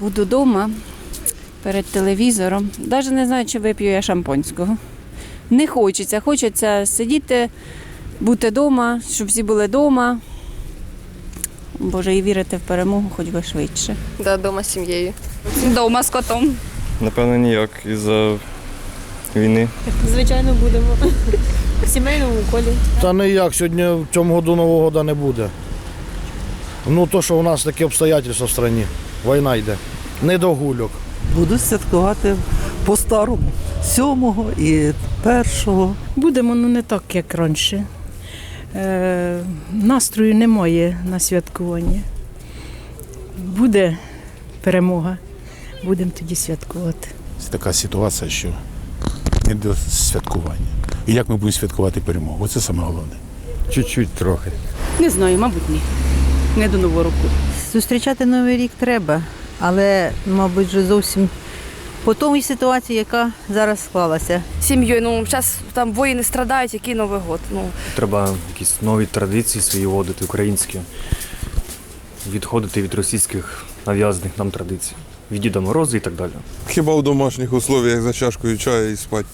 Буду вдома перед телевізором. Навіть не знаю, чи вип'ю я шампанського. Не хочеться. Хочеться сидіти, бути вдома, щоб всі були вдома. Боже, і вірити в перемогу хоч би швидше. Да, дома з сім'єю. Дома з котом. Напевно, ніяк із-за війни. Звичайно, будемо. В сімейному колі. Та ніяк, сьогодні в цьому году Нового года не буде. Ну, то, що у нас такі обстоятельства в країні. Війна йде. Не до гульок. Буду святкувати по-старому. Сьомого і першого. Будемо ну не так, як раніше. Е, настрою немає на святкування. Буде перемога. Будемо тоді святкувати. Це така ситуація, що не до святкування. І як ми будемо святкувати перемогу? Це саме головне. Чуть-чуть трохи. Не знаю, мабуть, ні. Не до нового року. Зустрічати новий рік треба, але, мабуть, вже зовсім по тому ситуації, яка зараз склалася. Сім'єю, ну зараз там воїни страдають, який Новий год. Ну, Треба якісь нові традиції свої вводити, українські, відходити від російських нав'язаних нам традицій, від Діда Мороза і так далі. Хіба в домашніх условиях за чашкою чаю і спати.